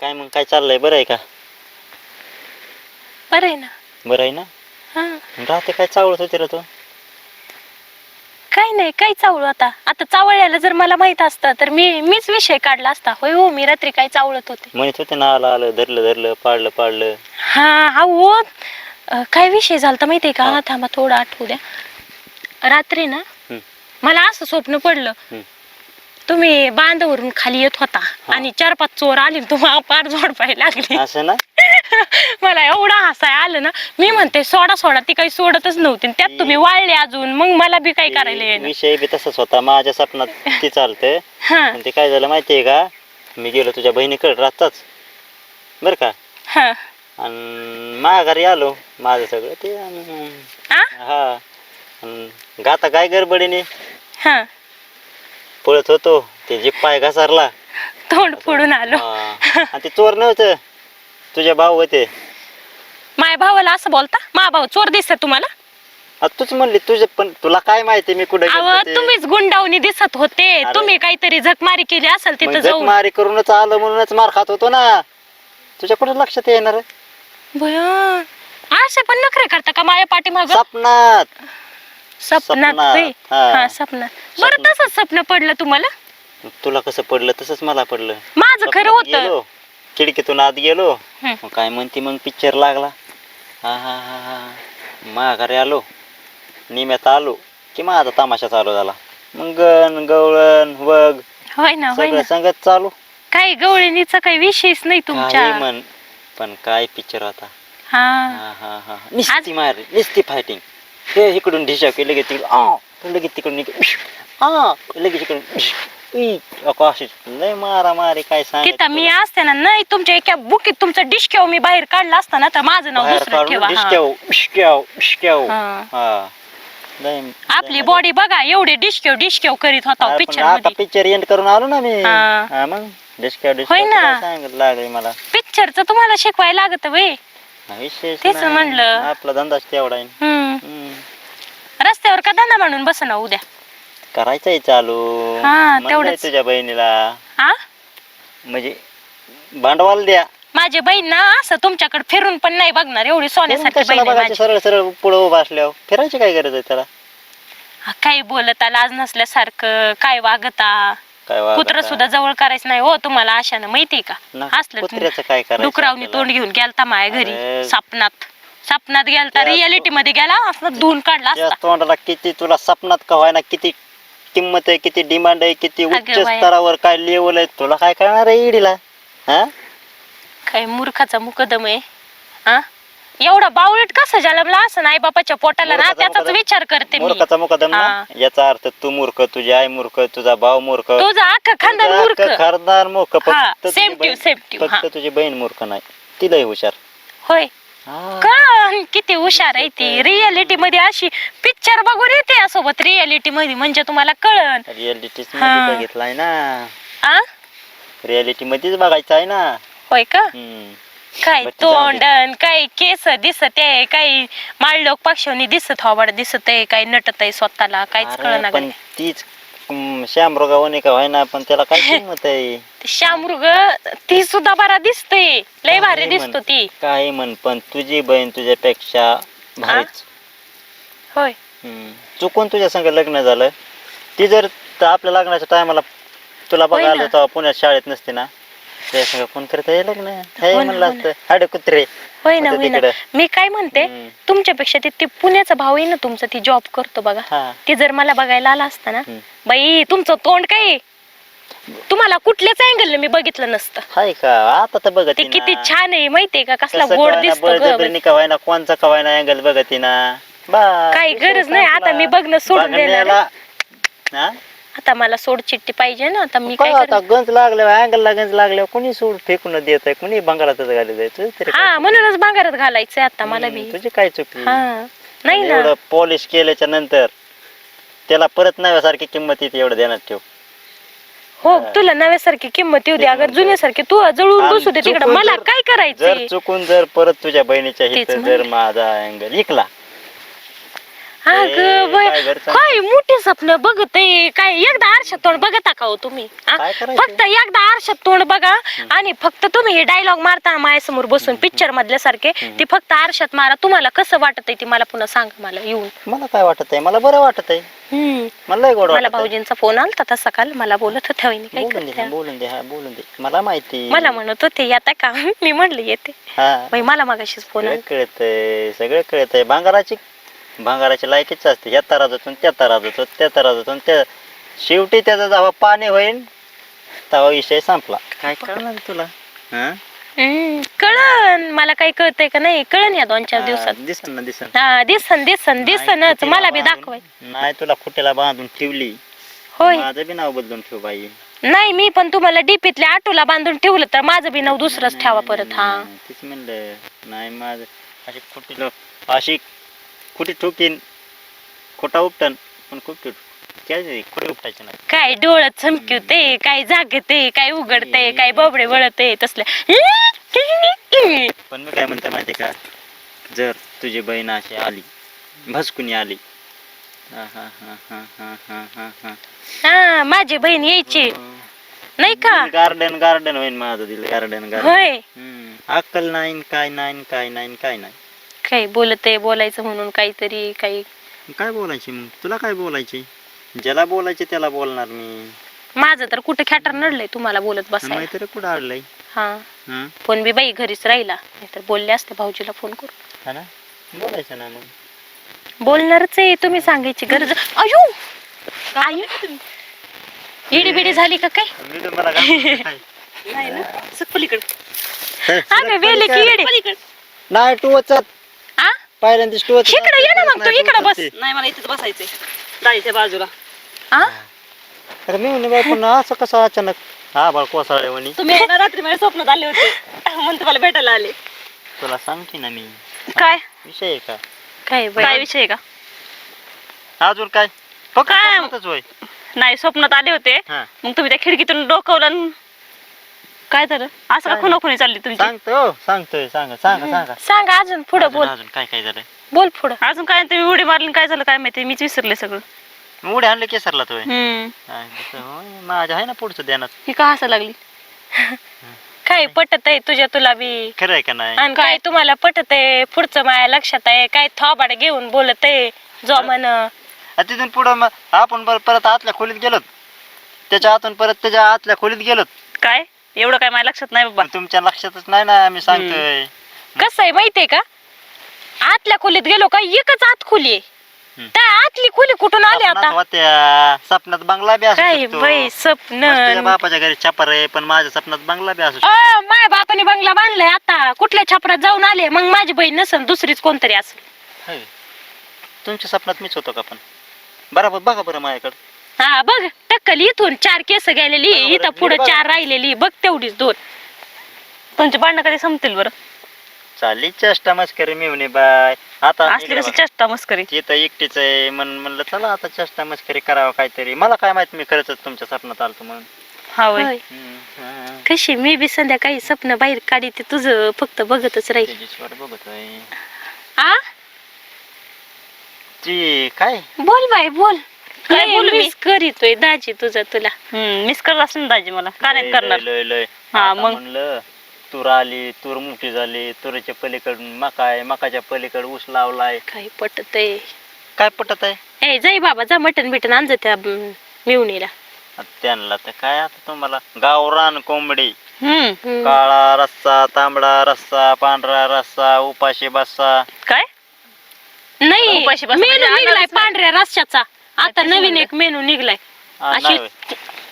काय मग काय चाललंय? बरं आहे का? बरं आहे ना. बरं आहे ना? हा. राहते काय? चावळत होते रे तू. काय नाही काय चावळू आता? आता चावळल्याला जर मला माहीत असतं तर मी मीच विषय काढला असता. होय हो मी रात्री काय चावळत होते? म्हणत होते ना आलं आलं धरलं धरलं पाडलं पाडलं. हा अहो. अं, काय विषय झालता माहितीये का? हा. थांबा थोडं आठवू द्या. रात्री ना हं. मला असं स्वप्न पडलं. तुम्ही बांधावरून खाली येत होता. आणि चार पाच चोर आले तुम्हाला पार झोडपायला लागले. असं ना? मला एवढा हसाय आलं ना. मी म्हणते सोडा सोडा ती काही सोडतच नव्हती. आणि त्यात तुम्ही वाळले अजून. मग मला बी काय करायला येईना. विषय बी तसाच होता. माझ्या स्वप्नात ते चालतं. हा. पण ते काय झालं माहितीये का? मी गेलो तुझ्या बहिणीकडे राहताच बरं का? हा. आणि माघारी आलो. माझं सगळं ते आणि आ? हा. आणि गाता काय गडबडीने? हा. पळत होतो. ते जे पाय घसारला. तोंड फोडून आलो. आणि ते चोर नव्हतं. तुझे भाऊ होते. माझ्या भावाला असं बोलता? मा भाऊ चोर दिसत तुम्हाला? आता तूच म्हणली तुझे पण तुला काय माहिती मी कुठे तुम्हीच गुंडावणी दिसत होते. तुम्ही काहीतरी झकमारी केली असेल तिथं जाऊन. मारी करूनच आलं म्हणूनच मार खात होतो ना. तुझ्या कुठे लक्षात येणार? भयान असे पण नखरे करता का माझ्या पाठीमाग? सपनात. स्वप्नात, होय? हा. हा सपनात बरं स्वप्नात. तसंच स्वप्न पडलं तुम्हाला? तुला कसं पडलं तसंच मला पडलं. माझं खरं स्वप्नात होतं. गेलो खिडकीतून आत गेलो. हं. मग काय म्हणते मग पिक्चर लागला. हा हा हा हा. माघारी आलो. निम्यात आलो की माझा तमाशा चालू झाला. मग गण गवळण वग होय ना होय सगळं ना. संगत चालू. काही गवळणीचा काही विषयच नाही काही तुमच्या. म्हण पण काय पिक्चर होता? हा. हा हा हा. निस्ती मार निस्ती फायटिंग हे इकडून ढिशा की लगेच तिकडे आ लगेच तिकडून आ लगेच इकडून अशीच लय मारा मारी काय सांग तिथं मी असते ना नाही तुमच्या एका बुकीत तुमचं डिशकेव मी बाहेर काढलं असतं ना तर माझं नाव बाहेर दुसरं काढून ठेवा हा. हा. हा लय आपली बॉडी बघा एवढे डिशकेव डिशकेव करीत होता पिक्चर आता मध्ये पिक्चर एंड करून आलो ना मी हा. हा मग डिशक्याव होय ना. लागले मला पिक्चरचं तुम्हाला शिकवायला लागत वय विशेष तेच नाही. म्हणलं. आपला धंदाच तेवढा आहे हम्म. रस्त्यावर का धंदा म्हणून बस ना उद्या? करायचंय चालू. हा, म्हणलंय तेवढंच. तुझ्या बहिणीला. हा म्हणजे भांडवल द्या. माझी बहीण ना असं तुमच्याकडे फिरून पण नाही बघणार एवढी फिरून सोन्यासारखी कशाला बहीण आहे बघायचं? माझी. सरळ सरळ पुढे उभा असल्यावर. फिरायची काय गरज आहे त्याला? हा, काही बोलत लाज नसल्यासारखं काय वागता? काय वागत? कुत्र आहे? सुद्धा जवळ करायचं नाही हो तुम्हाला आशानं माहितीये का? ना, असलं कुत्र्याचं काय करायचं डुकरावनी आपल्याला? तोंड घेऊन गेलता माझ्या घरी अरे. सपनात. सपनात गेलता रियालिटी मध्ये गेला असं धुवून काढला त्या असता. तोंडाला किती तुला सपनात का ना किती किंमत आहे किती डिमांड आहे किती उच्च अगं बाया. स्तरावर काय लेवल आहे तुला काय कळणार आहे इडीला हा? काय मूर्खाचा मुकदम आहे. हा? एवढा बावळट कसं जन्मला असं नाही बापाच्या पोटाला ना मूर्खाचा त्याचाच मुकदम- विचार करते मी. मूर्खाचा मुकदम ना? हा. याचा अर्थ तू मूर्ख तुझी आई मूर्ख तुझा भाऊ मूर्ख. तुझा अख्खा खानदान तुझा मूर्ख. अख्खा खानदान मूर्ख. हा, फक्त तुझी same to बहीण- same to, हा. फक्त तुझी बहीण मूर्ख नाही. तिलाही हुशार. होय. का किती हुशार आहे ती. रियालिटी मध्ये अशी पिक्चर बघून येते या सोबत रियालिटी मध्ये म्हणजे तुम्हाला कळन. रियालिटीच हा. बघितलाय ना. आ? रियालिटी मध्येच बघायचं आहे ना. होय का? हम्म. काय बरं, ते जाऊ दे. तोंडन काय केस दिसत आहे काही माळलोक पक्षांनी दिसत हवाड दिसत आहे काही नटत आहे स्वतःला काहीच अरे, कळना पण तीच श्यामरोगावने का व्हायना पण त्याला काय किंमत आहे? शामृग ती सुद्धा बरा दिसते. लय भारी काही दिसतो ती. काही म्हण पण तुझी बहीण तुझ्यापेक्षा भारीच. होय. हम्म. चुकून तुझ्या संग लग्न झालं. ती जर त- आपल्या लग्नाच्या टायमाला तुला होय बघायला ना. तेव्हा पुण्यात शाळेत नसते ना. संग करत लग्न हे हो ना, म्हणलं हो ना. असतं हाडे कुत्रे होय ना आता होय ना तिकडं. मी काय म्हणते हम्म. तुमच्यापेक्षा ते ते पुण्याचा भाऊ आहे ना तुमचा ती जॉब करतो बघा हा ती जर मला बघायला आला असता ना हम्म. बाई तुमचं तोंड काय आहे? तुम्हाला कुठल्याच अँगल मी बघितलं नसतं हाय का आता तर बघत ते किती छान आहे माहितीये का कसला कसं गोड कवायना, दिसतो ग बळजबरीने कवायना कोणचा कवायना अँगल बघती ना बा काही गरज नाही आता मी बघणं सोडून देणार. हा? आता मला सोड चिठ्ठी पाहिजे ना आता मी काय आता करेन? गंज लागल्यावर अँगलला गंज लागल्यावर कोणी सोड फेकून देत आहे कोणी बंगालातच घाली जायचं तरी काय हा म्हणूनच भांगारात घालायचंय आता मला हम्म, बी. तुझी काय चुकी? हा नाही ना. एवढं पॉलिश केल्याच्यानंतर त्याला परत नव्यासारखी किंमत येते एवढं ध्यानात ठेव. हो तुला नव्यासारखी किंमत येऊ दे अगर जुन्यासारखी तू जळून बसू दे तिकडे. चुकून मला जर- काय जर करायचंय चुकून जर परत तुझ्या बहिणीच्या तेच हित जर. माझा अँगल इकला अगं बाई काय घरचं? काय मोठी स्वप्न बघत आहे? काय एकदा आरशात तोंड बघता का हो तुम्ही? आ? काय करायचं? फक्त एकदा आरशात तोंड बघा आणि फक्त तुम्ही हे डायलॉग मारता माझ्यासमोर बसून पिक्चर मधल्या सारखे ते फक्त आरशात मारा. तुम्हाला कसं वाटत आहे ते मला पुन्हा सांगा मला येऊन. मला काय वाटत आहे? मला बरं वाटत आहे. हम्म. मला लय गोड मला वाटत आहे. भाऊजींचा फोन आलता तसा काल. मला बोलत होत्या वहिनी काय बोलून दे करत्या? बोलून दे हा बोलून दे. मला माहिती. मला म्हणत होते येता का? मी म्हणलं येते. हा. बाई मला मागाशीच फोन सगळं आला कळतंय सगळं कळतंय. भांगाराची भांगाराची लायकीच असते ह्या तारा जातो त्या तारा जातो त्या तारा जातो त्या शेवटी त्याचा जेव्हा पाणी होईल तेव्हा विषय संपला काय करणार तुला हा? हम्म, कळन मला काही कळतंय का नाही कळन या दोन चार दिवसात हा, दिसन ना दिसन हा दिसन दिसन दिसनच मला बी खुटीला दाखवाय नाही तुला खुट्याला बांधून ठेवली होय माझं बी नाव बदलून ठेव बाई नाही मी पण तुम्हाला डीपीतल्या आटोला बांधून ठेवलं तर माझं बी नाव दुसरंच ठेवा परत हा नाही, तेच म्हणलं नाही माझं अशी खुटी अशी कुठे ठोकीन खोटा उपटन पण खूप ठोक खोटे नाही. काय डोळ्यात चमकवते काय जागते काय उघडते काय बोबडे वळते तसले पण मी काय म्हणतो माहिती का? जर तुझी बहीण अशी आली भसकुनी आली. हा माझी बहीण यायची. नाही का? गार्डन गार्डन होईन माझं दिलं गार्डन गार्डन अक्कल नाही काय नाही काय नाही काय नाही काय बोलते बोलायचं म्हणून काहीतरी काही. काय बोलायची मग? तुला काय बोलायची? ज्याला बोलायचे त्याला बोलणार मी. माझं तर कुठं खॅटर नडलंय तुम्हाला बोलत बसायला. माहिती कुठं अडलंय? हा. हं? फोन बी बाई घरीच राहिला. नाहीतर बोलले असते भाऊजीला फोन करून. हा ना? बोलायचं ना मग. बोलणारच आहे तुम्ही सांगायची गरज. अयो! आयु इडी बिडी झाली का काय? मी तुम्हाला काय काय? नाही ना? पलीकडे. हे, अगं वेले की येडे नाही टुवचत आ पहिल्यांदा टुवच इकडं ये ना मग तू इकडं बस. नाही मला इथेच बसायचंय. डाळीच्या बाजूला. आ? अरे मी म्हणे बाई पण असं कसं अचानक? हा बाळ कोसळले म्हणे. तुम्ही रात्री माझ्या स्वप्नात आले होते. म्हणून तुम्हाला भेटायला आले. तुला सांगते ना मी. काय? विषय आहे का? काय काय बाई विषय आहे का? अजून काय? फक्त काय? स्वप्नातच होय. नाही स्वप्नात आले होते. हा. मग तुम्ही त्या खिडकीतून डोकवलं आणि काय तर? असं का? खुना खुनी चालली तुमची? सांगतो सांगतोय सांगा सांगा सांगा. सांगा अजून पुढं अजून बोल. अजून काय काय झालं बोल पुढं. अजून काय तुम्ही उडी मारली आणि काय झालं काय माहिती? मीच विसरले सगळं. मग उड्या आणलं केसरला तो हम्म माझ्या आहे ना पुढचं ध्यानात. ही का हसायला लागली? काय पटत आहे तुझ्या तुला बी? खरं आहे का नाही? आणि काय तुम्हाला पटत आहे? पुढचं माया लक्षात आहे? काय थोबाड घेऊन बोलत आहे? जो म्हण. तिथून पुढं मग आपण परत आतल्या खोलीत गेलोत. त्याच्या आतून परत त्याच्या आतल्या खोलीत गेलोत. काय? एवढं काय माझ्या लक्षात नाही बाबा. पण तुमच्या लक्षातच नाही ना मी सांगतोय. कसं आहे माहितीये का? आतल्या खोलीत गेलो का एकच आत खोली आहे. त्या आतली खोली कुठून आली सपनात आता? होत्या. सपनात बंगला बी असू काय शकतो. बाई मस्त तुझ्या स्वप्न बापाच्या घरी छपर आहे पण माझ्या सपनात बंगला बी असू शकतो. अ, माझ्या बापाने बंगला बांधलाय आता. कुठल्या छपरात जाऊन आले मग माझी बहीण नसन दुसरीच कोणतरी असेल. होय. तुमच्या सपनात मीच होतो का पण? बरोबर बघा बरं माझ्याकडे. हा बघ टक्कल इथून चार केस गेलेली. इथं पुढे. चार राहिलेली बघ तेवढीच दोन. तुमची भांडणं कधी संपतील बरं? चालली चेष्टा मस्करी मी म्हणे बाय. आता असली कशी. चेष्टा मस्करी? ती तर एकटीच आहे म्हण म्हणलं चला आता चेष्टा मस्करी करावं काहीतरी. मला काय माहीत मी खरंच तुमच्या सपनात आलतो म्हणून. हा होय. होय. हम्म, हा. कशी मी बी संध्याकाळी स्वप्न बाहेर काढी ते तुझं फक्त बघतच राहील. बघतोय आ? ती काय? बोल बाय बोल. काय काय बोलू मी? मिस करीतोय दाजी तुझा तुला. मिस करत असेल ना दाजी मला. का नाही लय, करणार? लय, लय, लय. हा, आता मग? म्हणलं तूर आली तूर मोठी झाली तुरीच्या पलीकडून मकाय मकाच्या पलीकडे ऊस लावलाय. काय पटत आहे काय पटत आहे ए जाई बाबा जा मटन बिटन आण जा त्या मिवणीला. आता त्यांना तर काय आता तुम्हाला? गावरान कोंबडी. हम्म. काळा रस्सा तांबडा रस्सा पांढरा रस्सा उपाशी बस्सा. काय? नाही उपाशी बसा मेनू म्हणजे निघलाय आणणारच नाही. पांढऱ्या रस्स्याचा आता तेच नवीन. एक मेनू निघलाय. हा, अशी नाही.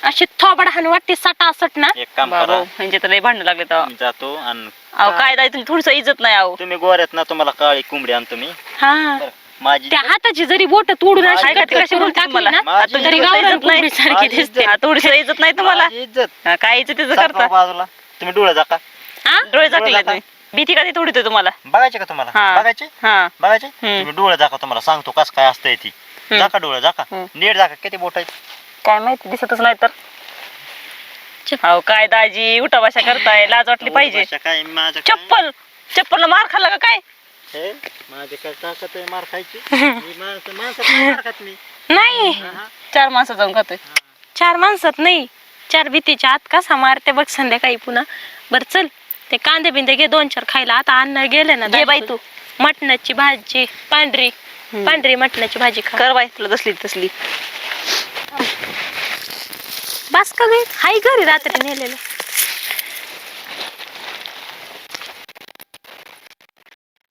अशी थोबड हान वाटते सटासट ना. एक काम करा. बाबा म्हणजे तर लय भांडण लागले तर मी जातो आणि अहो काय तुम्ही थोडस इज्जत नाही अहो. तुम्ही गोऱ्यात ना तुम्हाला काळी कोंबडी आणतो मी. हा. बरं, माझी त्या हाताची जरी बोट तोडून अशी कट कशी करून बोलते टाकली तुम्हाला? ना तरी गावरान इज्जत नाही. माझी दिसते. हा, थोडीशी इज्जत नाही तुम्हाला? माझी इज्जत. हा, काय इज्जत सारखं करता? बाजूला. तुम्ही डोळे जाका हा? डोळे जातील डोळे तुम्ही भीती का ती थोडी तुम्हाला? बघायचे का तुम्हाला? हा. बघायचे? हा. बघायचे. तुम्ही डोळे जाका तुम्हाला. सांगतो कस काय असतंय ती. जाका डोळे जाका. हम्म. नीट जाका किती बोट आहेत? काय माहिती दिसतच नाही तर. अहो काय दाजी उठा भाषा करताय लाज वाटली पाहिजे. भाषा काय माझं काय? चप्पल चप्पल मार खाल्ला का काय? हे माझे काय ताकद आहे मार खायची? मी माणसं माणसं मार खात मी. नाही. हा, चार माणसं जाऊन खातोय. चार माणसात नाही. चार भीतीच्या आत कसा मारते बघ संध्याकाळी पुन्हा. बर चल. ते कांदे बिंदे घे दोन चार खायला. आता अन्न गेले ना घे बाई तू. मटणाची भाजी पांढरी. पांढरी मटणाची भाजी खा. कर बाई तुला तसली तसली. बस का गे? हाय घरी रात्री नेलेलं.